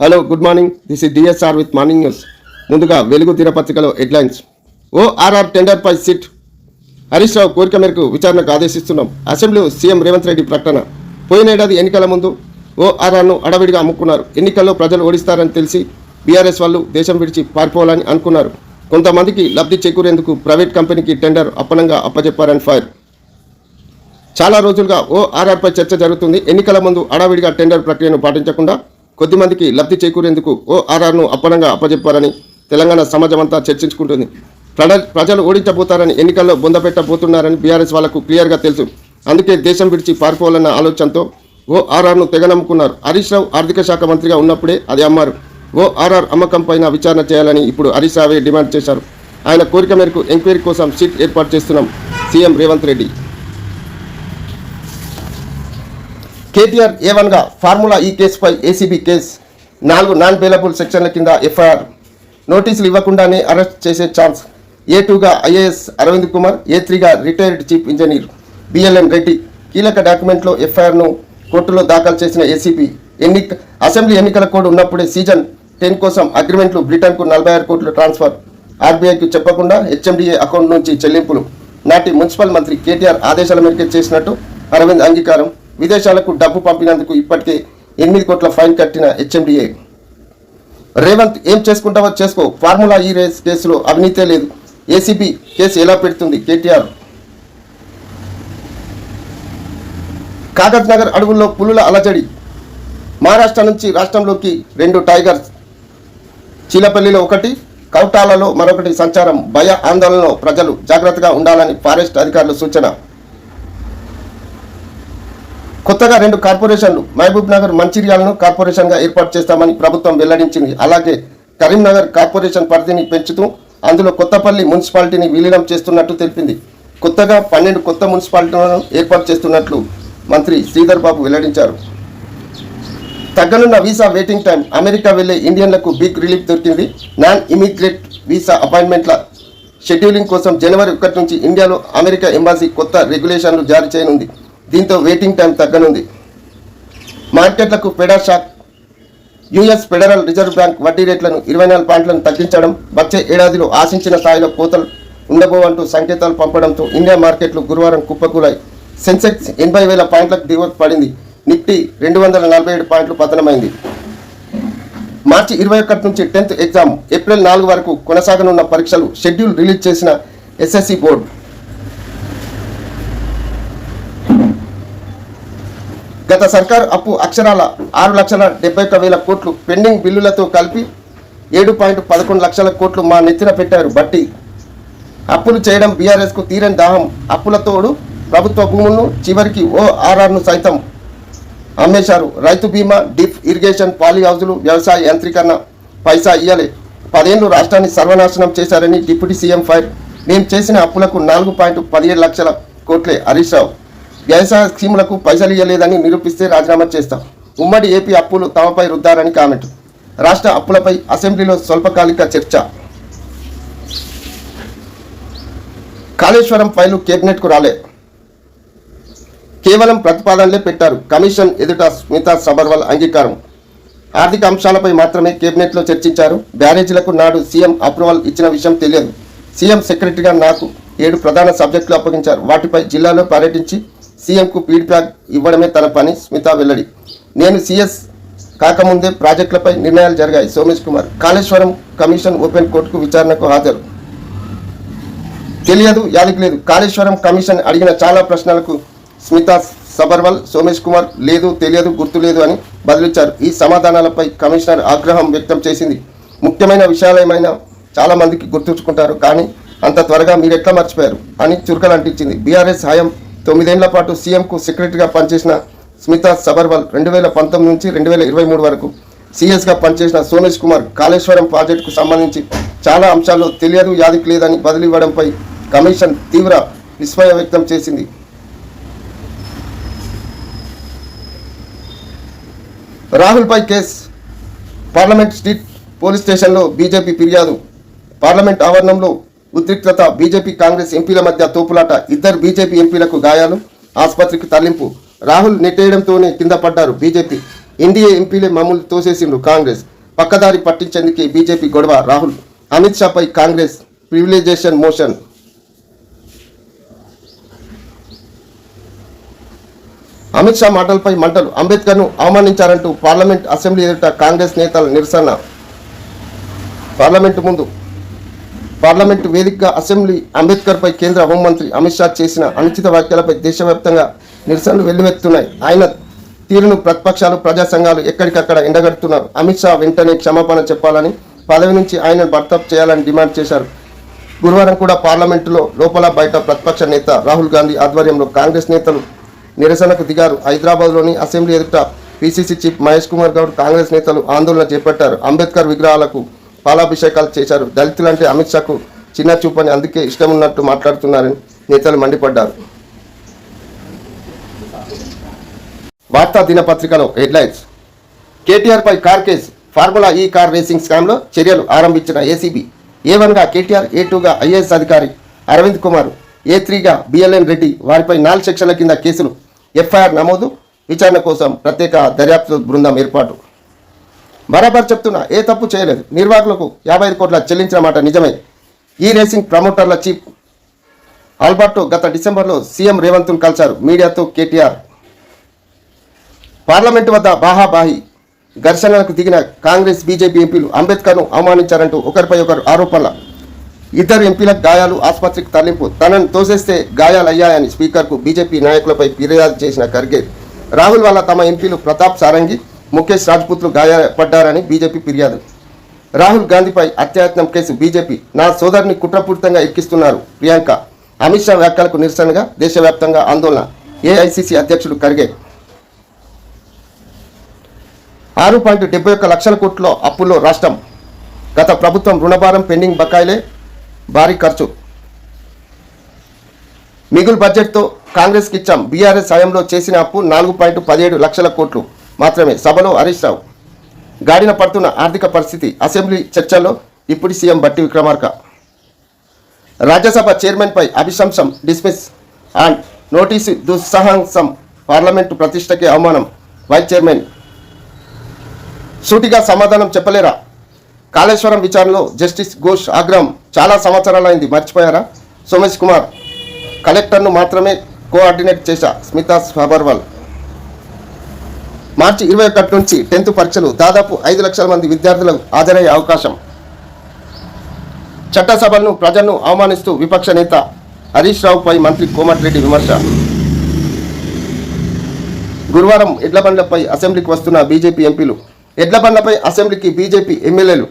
Hello good morning this is DSR with morning news ముందుగా వెలుగు దినపత్రికలో headlines ORR RR టెండర్పై SIT Harish Rao కోరిక మేరకు విచారణకు ఆదేశిస్తున్నాం. అసెంబ్లీలో సీఎం రేవంత్ రెడ్డి ప్రకటన. పోయిన ఏడాది ఎన్నికల ముందు ఓఆర్ఆర్ను అడవిడిగా అమ్ముకున్నారు. ఎన్నికల్లో ప్రజలు ఓడిస్తారని తెలిసి బీఆర్ఎస్ వాళ్ళు దేశం విడిచి పారిపోవాలని అనుకున్నారు. కొంతమందికి లబ్ధి చేకూరేందుకు ప్రైవేట్ కంపెనీకి టెండర్ అప్పనంగా అప్పచెప్పారని ఫైర్. చాలా రోజులుగా ఓఆర్ఆర్పై చర్చ జరుగుతుంది. ఎన్నికల ముందు అడావిడిగా టెండర్ ప్రక్రియను పాటించకుండా కొద్దిమందికి లబ్ధి చేకూరేందుకు ఓ ఆర్ఆర్ను అప్పనంగా అప్పజెప్పారని తెలంగాణ సమాజమంతా చర్చించుకుంటుంది. ప్రజలు ఓడించబోతారని ఎన్నికల్లో బొందపెట్టబోతున్నారని బీఆర్ఎస్ వాళ్ళకు క్లియర్గా తెలుసు. అందుకే దేశం విడిచి పారిపోవాలన్న ఆలోచనతో ఓ ఆర్ఆర్ను తెగనమ్ముకున్నారు. హరీష్ రావు ఆర్థిక శాఖ మంత్రిగా ఉన్నప్పుడే అది అమ్మారు. ఓ ఆర్ఆర్ అమ్మకం పైన విచారణ చేయాలని ఇప్పుడు హరీష్ రావే డిమాండ్ చేశారు. ఆయన కోరిక మేరకు ఎంక్వైరీ కోసం సీట్ ఏర్పాటు చేస్తున్నాం. CM Revanth Reddy. KTR A వన్గా ఫార్ములా ఈ కేసుపై ఏసీబీ కేసు నాలుగు నాన్ బెయిలబుల్ సెక్షన్ల కింద ఎఫ్ఐఆర్ నోటీసులు ఇవ్వకుండానే అరెస్ట్ చేసే ఛాన్స్ ఏ టూగా IAS Arvind Kumar A త్రీగా retired chief engineer BLN Reddy కీలక డాక్యుమెంట్లో ఎఫ్ఐఆర్ను కోర్టులో దాఖలు చేసిన ఏసీబీ ఎన్ని అసెంబ్లీ ఎన్నికల కోడ్ ఉన్నప్పుడే సీజన్ టెన్ కోసం అగ్రిమెంట్లు బ్రిటన్కు నలభై ఆరు కోట్లు ట్రాన్స్ఫర్. ఆర్బీఐకి చెప్పకుండా హెచ్ఎండిఏ అకౌంట్ నుంచి చెల్లింపులు. నాటి మున్సిపల్ మంత్రి కేటీఆర్ ఆదేశాల మేరకు చేసినట్టు అరవింద్ అంగీకారం. విదేశాలకు డబ్బు పంపినందుకు ఇప్పటికే ఎనిమిది కోట్ల ఫైన్ కట్టిన హెచ్ఎండిఏ. రేవంత్ ఏం చేసుకుంటావో చేసుకో. ఫార్ములా ఈ రేస్ కేసులో అవినీతే లేదు. ఏసీబీ కేసు ఎలా పెడుతుంది? కేటీఆర్. కాగజ్ నగర్ అడవుల్లో పులుల అలజడి. మహారాష్ట్ర నుంచి రాష్ట్రంలోకి రెండు టైగర్స్. చీలపల్లిలో ఒకటి కౌటాలలో మరొకటి సంచారం. భయ ఆందోళనలో ప్రజలు జాగ్రత్తగా ఉండాలని ఫారెస్ట్ అధికారులు సూచన. కొత్తగా రెండు కార్పొరేషన్లు మహబూబ్ నగర్ మంచిర్యాలను కార్పొరేషన్గా ఏర్పాటు చేస్తామని ప్రభుత్వం వెల్లడించింది. అలాగే కరీంనగర్ కార్పొరేషన్ పరిధిని పెంచుతూ అందులో కొత్తపల్లి మున్సిపాలిటీని విలీనం చేస్తున్నట్టు తెలిపింది. కొత్తగా పన్నెండు కొత్త మున్సిపాలిటీలను ఏర్పాటు చేస్తున్నట్లు మంత్రి శ్రీధర్ బాబు వెల్లడించారు. తగ్గనున్న వీసా వెయిటింగ్ టైం అమెరికా వెళ్ళే ఇండియన్లకు బిగ్ రిలీఫ్ దొరికింది. నాన్ ఇమిగ్రేట్ వీసా అపాయింట్మెంట్ల షెడ్యూలింగ్ కోసం జనవరి ఒకటి నుంచి ఇండియాలో అమెరికా ఎంబాసీ కొత్త రెగ్యులేషన్లు జారీ చేయనుంది. దీంతో వెయిటింగ్ టైం తగ్గనుంది. మార్కెట్లకు Fed shock. US federal reserve bank వడ్డీ రేట్లను ఇరవై నాలుగు పాయింట్లను తగ్గించడం వచ్చే ఏడాదిలో ఆశించిన స్థాయిలో కోతలు ఉండబోవంటూ సంకేతాలు పంపడంతో ఇండియా మార్కెట్లు గురువారం కుప్పకూలాయి. సెన్సెక్స్ ఎనభై వేల పాయింట్లకు దిగువ పడింది. నిఫ్టీ రెండు వందల నలభై ఏడు పాయింట్లు పతనమైంది. మార్చి ఇరవై ఒకటి నుంచి టెన్త్ ఎగ్జామ్ ఏప్రిల్ నాలుగు వరకు కొనసాగనున్న పరీక్షలు షెడ్యూల్ రిలీజ్ చేసిన ఎస్ఎస్సి బోర్డు. గత సర్కార్ అప్పు అక్షరాల ఆరు లక్షల డెబ్బై ఒక్క వేల కోట్లు పెండింగ్ బిల్లులతో కలిపి ఏడు పాయింట్ పదకొండు లక్షల కోట్లు మా నెత్తిన పెట్టారు బట్టి. అప్పులు చేయడం బీఆర్ఎస్కు తీరని దాహం. అప్పులతోడు ప్రభుత్వ భూములను చివరికి ఓఆర్ఆర్ను సైతం అమ్మేశారు. రైతు బీమా డిప్ ఇరిగేషన్ పాలీ హౌజులు వ్యవసాయ యంత్రీకరణ పైసా ఇయ్యలే. పదేళ్ళు రాష్ట్రాన్ని సర్వనాశనం చేశారని డిప్యూటీ సీఎం ఫైర్. మేము చేసిన అప్పులకు నాలుగు పాయింట్ పదిహేడు లక్షల కోట్లే హరీష్ రావు. వ్యవసాయ స్కీములకు పైసలు ఇవ్వలేదని నిరూపిస్తే రాజీనామా చేస్తాం. ఉమ్మడి ఏపీ అప్పులు తమపై రుద్దారని కామెంట్. రాష్ట్ర అప్పులపై అసెంబ్లీలో స్వల్పకాలిక చర్చ. కాళేశ్వరం ఫైలు కేబినెట్కు రాలే. కేవలం ప్రతిపాదనలే పెట్టారు. కమిషన్ ఎదుట స్మితా సబర్వాల్ అంగీకారం. ఆర్థిక అంశాలపై మాత్రమే కేబినెట్లో చర్చించారు. బ్యారేజీలకు నాడు సీఎం అప్రూవల్ ఇచ్చిన విషయం తెలియదు. సీఎం సెక్రటరీగా నాకు ఏడు ప్రధాన సబ్జెక్టులు అప్పగించారు. వాటిపై జిల్లాలో పర్యటించి సీఎంకు ఫీడ్బ్యాక్ ఇవ్వడమే తన పని. స్మితా వెల్లడి. నేను సీఎస్ కాకముందే ప్రాజెక్టులపై నిర్ణయాలు జరిగాయి. సోమేష్ కుమార్. కాళేశ్వరం కమిషన్ ఓపెన్ కోర్టుకు విచారణకు హాజరు. తెలియదు యాదికి లేదు. కాళేశ్వరం కమిషన్ అడిగిన చాలా ప్రశ్నలకు స్మితా సబర్వాల్ సోమేష్ కుమార్ లేదు తెలియదు గుర్తు లేదు అని బదిలిచ్చారు. ఈ సమాధానాలపై కమిషనర్ ఆగ్రహం వ్యక్తం చేసింది. ముఖ్యమైన విషయాలేమైనా చాలా మందికి గుర్తుంచుకుంటారు కానీ అంత త్వరగా మీరు ఎట్లా మర్చిపోయారు అని చురుకలు అంటించింది బీఆర్ఎస్ హయాం తొమ్మిదేళ్ళ పాటు సీఎంకు సెక్రటరీగా పనిచేసిన స్మితా సబర్వాల్ రెండు వేల పంతొమ్మిది నుంచి రెండు వేల ఇరవై మూడు వరకు సీఎస్గా పనిచేసిన సోమేష్ కుమార్ కాళేశ్వరం ప్రాజెక్టుకు సంబంధించి చాలా అంశాల్లో తెలియదు యాదికి లేదని బదిలీ ఇవ్వడంపై కమిషన్ తీవ్ర విస్మయ వ్యక్తం చేసింది. రాహుల్పై కేసు. పార్లమెంట్ స్ట్రీట్ పోలీస్ స్టేషన్లో బీజేపీ ఫిర్యాదు. పార్లమెంట్ ఆవరణంలో ఉద్రిక్తత బీజేపీ కాంగ్రెస్ ఎంపీల మధ్య తోపులాట ఇద్దరు బీజేపీ ఎంపీలకు గాయాలు ఆసుపత్రికి తరలింపు రాహుల్ నెట్టేయడంతోనే కింద పడ్డారు బీజేపీ. ఎన్డీఏ ఎంపీలే మమ్మల్ని తోసేసిండ్రు కాంగ్రెస్. పక్కదారి పట్టించేందుకే బీజేపీ గొడవ రాహుల్. అమిత్ షాపై కాంగ్రెస్ ప్రివిలైజేషన్ మోషన్. అమిత్ షా మాటలపై మంటలు. అంబేద్కర్ను అవమానించారంటూ పార్లమెంట్ అసెంబ్లీ ఎదుట కాంగ్రెస్ నేతల నిరసన. పార్లమెంటు ముందు పార్లమెంటు వేదికగా అసెంబ్లీ అంబేద్కర్పై కేంద్ర హోంమంత్రి అమిత్ షా చేసిన అనుచిత వ్యాఖ్యలపై దేశవ్యాప్తంగా నిరసనలు వెల్లువెత్తున్నాయి. ఆయన తీరును ప్రతిపక్షాలు ప్రజా సంఘాలు ఎక్కడికక్కడ ఎండగడుతున్నారు. అమిత్ షా వెంటనే క్షమాపణ చెప్పాలని పదవి నుంచి ఆయనను బర్తప్ చేయాలని డిమాండ్ చేశారు. గురువారం కూడా పార్లమెంటులో లోపల బయట ప్రతిపక్ష నేత రాహుల్ గాంధీ ఆధ్వర్యంలో కాంగ్రెస్ నేతలు నిరసనకు దిగారు. హైదరాబాద్లోని అసెంబ్లీ ఎదుట పిసిసి చీఫ్ మహేష్ కుమార్ గౌడ్ కాంగ్రెస్ నేతలు ఆందోళన చేపట్టారు. అంబేద్కర్ విగ్రహాలకు పాలాభిషేకాలు చేశారు. దళితులంటే అమిత్ షాకు చిన్న చూపని అందుకే ఇష్టం ఉన్నట్టు మాట్లాడుతున్నారని నేతలు మండిపడ్డారు. వార్తా దినపత్రికలో హెడ్లైన్స్. కేటీఆర్ పై car case. Formula E car racing స్కామ్లో చర్యలు ఆరంభించిన ఏసీబీ. ఏ వన్గా కేటీఆర్ ఏ టూగా ఐఏఎస్ అధికారి అరవింద్ కుమార్ ఏ త్రీగా బిఎల్ఎన్ రెడ్డి వారిపై నాలుగు సెక్షన్ల కింద కేసులు ఎఫ్ఐఆర్ నమోదు. విచారణ కోసం ప్రత్యేక దర్యాప్తు బృందం ఏర్పాటు. బరాబర్ చెప్తున్నా ఏ తప్పు చేయలేదు. నిర్వాహకులకు యాభై ఐదు కోట్ల చెల్లించిన మాట నిజమే. ఈ రేసింగ్ ప్రమోటర్ల చీఫ్ ఆల్బర్ట్ గత డిసెంబర్లో సీఎం రేవంత్ను కలిశారు. మీడియాతో కేటీఆర్. పార్లమెంటు వద్ద బాహాబాహి ఘర్షణలకు దిగిన కాంగ్రెస్ బీజేపీ ఎంపీలు అంబేద్కర్ను అవమానించారంటూ ఒకరిపై ఒకరు ఆరోపణల. ఇద్దరు ఎంపీలకు గాయాలు ఆసుపత్రికి తరలింపు. తనను తోసేస్తే గాయాలయ్యాయని స్పీకర్కు బీజేపీ నాయకులపై ఫిర్యాదు చేసిన ఖర్గే. రాహుల్ వల్ల తమ ఎంపీలు ప్రతాప్ సారంగి ముఖేష్ రాజ్పుత్లు గాయపడ్డారని బీజేపీ ఫిర్యాదు. రాహుల్ గాంధీపై అత్యాయత్నం కేసు బీజేపీ నా సోదరుని కుట్రపూరితంగా ఇరికిస్తున్నారు ప్రియాంక అమిత్ షా వ్యాఖ్యలకు నిరసనగా దేశవ్యాప్తంగా ఆందోళన. ఏఐసిసి అధ్యక్షుడు ఖర్గే. ఆరు పాయింట్ డెబ్బై ఒక్క లక్షల కోట్ల అప్పుల్లో రాష్ట్రం. గత ప్రభుత్వం రుణభారం పెండింగ్ బకాయిలే భారీ ఖర్చు. మిగులు బడ్జెట్తో కాంగ్రెస్కి ఇచ్చాం. బీఆర్ఎస్ సాయంలో చేసిన అప్పు నాలుగు పాయింట్ పదిహేడు లక్షల కోట్లు. మాత్రమే. సభలో హరీష్ రావు గాడిన పడుతున్న ఆర్థిక పరిస్థితి అసెంబ్లీ చర్చల్లో ఇప్పుడు సీఎం బట్టి విక్రమార్క. రాజ్యసభ చైర్మన్పై అభిశంసం డిస్మిస్ అండ్ నోటీసు దుస్సాహంసం పార్లమెంటు ప్రతిష్టకే అవమానం వైస్ చైర్మన్ సూటిగా సమాధానం చెప్పలేరా? కాళేశ్వరం విచారణలో జస్టిస్ ఘోష్ ఆగ్రహం చాలా సంవత్సరాలైంది మర్చిపోయారా? సోమేష్ కుమార్ కలెక్టర్ను మాత్రమే కోఆర్డినేట్ చేశా స్మితా సబర్వాల్. మార్చి ఇరవై ఒకటి నుంచి టెన్త్ పరీక్షలు దాదాపు ఐదు లక్షల మంది విద్యార్థులకు హాజరయ్యే అవకాశం. చట్టసభలను ప్రజలను అవమానిస్తూ విపక్ష నేత హరీష్ రావుపై మంత్రి కోమటిరెడ్డి విమర్శ. గురువారం ఎడ్ల బండ్లపై అసెంబ్లీకి వస్తున్న బీజేపీ ఎంపీలు ఎడ్ల బండ్లపై అసెంబ్లీకి బీజేపీ ఎమ్మెల్యేలు